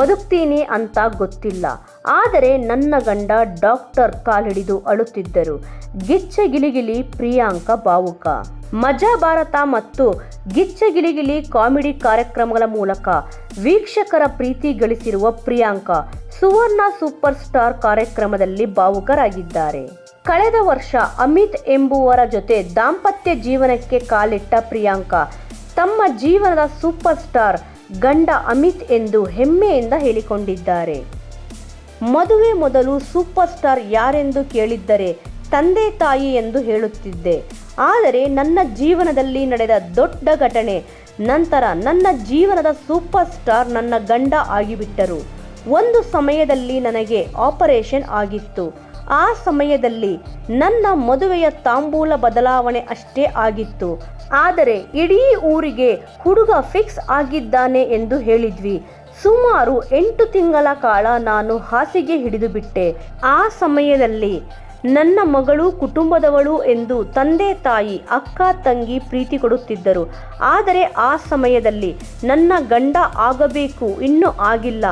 ಬದುಕ್ತೀನಿ ಅಂತ ಗೊತ್ತಿಲ್ಲ. ಆದರೆ ನನ್ನ ಗಂಡ ಡಾಕ್ಟರ್ ಕಾಲಿಡಿದು ಅಳುತ್ತಿದ್ದರು. ಗಿಚ್ಚ ಗಿಲಿಗಿಲಿ ಪ್ರಿಯಾಂಕ ಭಾವುಕ ಮಜಾ ಭಾರತ ಮತ್ತು ಗಿಚ್ಚ ಗಿಲಿಗಿಲಿ ಕಾಮಿಡಿ ಕಾರ್ಯಕ್ರಮಗಳ ಮೂಲಕ ವೀಕ್ಷಕರ ಪ್ರೀತಿ ಗಳಿಸಿರುವ ಪ್ರಿಯಾಂಕ ಸುವರ್ಣ ಸೂಪರ್ ಸ್ಟಾರ್ ಕಾರ್ಯಕ್ರಮದಲ್ಲಿ ಭಾವುಕರಾಗಿದ್ದಾರೆ ಕಳೆದ ವರ್ಷ ಅಮಿತ್ ಎಂಬುವರ ಜೊತೆ ದಾಂಪತ್ಯ ಜೀವನಕ್ಕೆ ಕಾಲಿಟ್ಟ ಪ್ರಿಯಾಂಕ ತಮ್ಮ ಜೀವನದ ಸೂಪರ್ ಸ್ಟಾರ್ ಗಂಡ ಅಮಿತ್ ಎಂದು ಹೆಮ್ಮೆಯಿಂದ ಹೇಳಿಕೊಂಡಿದ್ದಾರೆ. ಮದುವೆ ಮೊದಲು ಸೂಪರ್ ಸ್ಟಾರ್ ಯಾರೆಂದು ಕೇಳಿದ್ದರೆ ತಂದೆ ತಾಯಿ ಎಂದು ಹೇಳುತ್ತಿದ್ದೆ. ಆದರೆ ನನ್ನ ಜೀವನದಲ್ಲಿ ನಡೆದ ದೊಡ್ಡ ಘಟನೆ. ನಂತರ ನನ್ನ ಜೀವನದ ಸೂಪರ್ ಸ್ಟಾರ್ ನನ್ನ ಗಂಡ ಆಗಿಬಿಟ್ಟರು. ಒಂದು ಸಮಯದಲ್ಲಿ ನನಗೆ ಆಪರೇಷನ್ ಆಗಿತ್ತು. ಆ ಸಮಯದಲ್ಲಿ ನನ್ನ ಮದುವೆಯ ತಾಂಬೂಲ ಬದಲಾವಣೆ ಅಷ್ಟೇ ಆಗಿತ್ತು. ಆದರೆ ಇಡೀ ಊರಿಗೆ ಹುಡುಗ ಫಿಕ್ಸ್ ಆಗಿದ್ದಾನೆ ಎಂದು ಹೇಳಿದ್ವಿ. ಸುಮಾರು ಎಂಟು ತಿಂಗಳ ಕಾಲ ನಾನು ಹಾಸಿಗೆ ಹಿಡಿದು ಬಿಟ್ಟೆ. ಆ ಸಮಯದಲ್ಲಿ ನನ್ನ ಮಗಳು ಕುಟುಂಬದವಳು ಎಂದು ತಂದೆ ತಾಯಿ, ಅಕ್ಕ, ತಂಗಿ ಪ್ರೀತಿ ಕೊಡುತ್ತಿದ್ದರು. ಆದರೆ ಆ ಸಮಯದಲ್ಲಿ ನನ್ನ ಗಂಡ ಆಗಬೇಕು ಇನ್ನೂ ಆಗಿಲ್ಲ.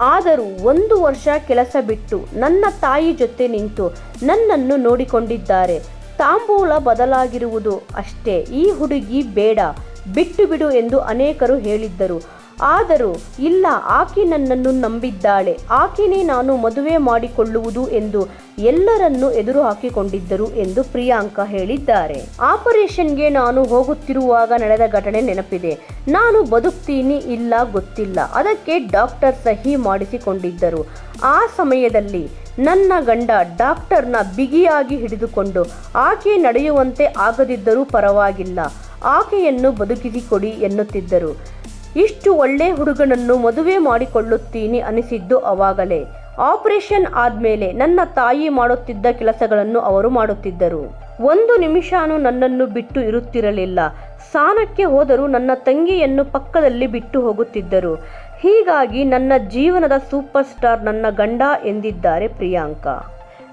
ಆದರೂ ಒಂದು ವರ್ಷ ಕೆಲಸ ಬಿಟ್ಟು ನನ್ನ ತಾಯಿ ಜೊತೆ ನಿಂತು ನನ್ನನ್ನು ನೋಡಿಕೊಂಡಿದ್ದಾರೆ. ತಾಂಬೂಲ ಬದಲಾಗಿರುವುದು ಅಷ್ಟೇ. ಈ ಹುಡುಗಿ ಬೇಡ. ಬಿಟ್ಟು ಬಿಡು ಎಂದು ಅನೇಕರು ಹೇಳಿದ್ದರು. ಆದರೂ ಇಲ್ಲ, ಆಕೆ ನನ್ನನ್ನು ನಂಬಿದ್ದಾಳೆ. ಆಕೆನೇ ನಾನು ಮದುವೆ ಮಾಡಿಕೊಳ್ಳುವುದು ಎಂದು ಎಲ್ಲರನ್ನು ಎದುರು ಹಾಕಿಕೊಂಡಿದ್ದರು ಎಂದು ಪ್ರಿಯಾಂಕಾ ಹೇಳಿದ್ದಾರೆ. ಆಪರೇಷನ್ಗೆ ನಾನು ಹೋಗುತ್ತಿರುವಾಗ ನಡೆದ ಘಟನೆ ನೆನಪಿದೆ. ನಾನು ಬದುಕ್ತೀನಿ ಇಲ್ಲ ಗೊತ್ತಿಲ್ಲ. ಅದಕ್ಕೆ ಡಾಕ್ಟರ್ ಸಹಿ ಮಾಡಿಸಿಕೊಂಡಿದ್ದರು. ಆ ಸಮಯದಲ್ಲಿ ನನ್ನ ಗಂಡ ಡಾಕ್ಟರ್ನ ಬಿಗಿಯಾಗಿ ಹಿಡಿದುಕೊಂಡು ಆಕೆ ನಡೆಯುವಂತೆ ಆಗದಿದ್ದರೂ ಪರವಾಗಿಲ್ಲ. ಆಕೆಯನ್ನು ಬದುಕಿಸಿಕೊಡಿ ಎನ್ನುತ್ತಿದ್ದರು. ಇಷ್ಟು ಒಳ್ಳೆ ಹುಡುಗನನ್ನು ಮದುವೆ ಮಾಡಿಕೊಳ್ಳುತ್ತೀನಿ ಅನಿಸಿದ್ದು ಅವಾಗಲೇ. ಆಪರೇಷನ್ ಆದ್ಮೇಲೆ ನನ್ನ ತಾಯಿ ಮಾಡುತ್ತಿದ್ದ ಕೆಲಸಗಳನ್ನು ಅವರು ಮಾಡುತ್ತಿದ್ದರು. ಒಂದು ನಿಮಿಷನೂ ನನ್ನನ್ನು ಬಿಟ್ಟು ಇರುತ್ತಿರಲಿಲ್ಲ. ಸ್ಥಾನಕ್ಕೆ ಹೋದರೂ ನನ್ನ ತಂಗಿಯನ್ನು ಪಕ್ಕದಲ್ಲಿ ಬಿಟ್ಟು ಹೋಗುತ್ತಿದ್ದರು. ಹೀಗಾಗಿ ನನ್ನ ಜೀವನದ ಸೂಪರ್ ಸ್ಟಾರ್ ನನ್ನ ಗಂಡ ಎಂದಿದ್ದಾರೆ ಪ್ರಿಯಾಂಕಾ.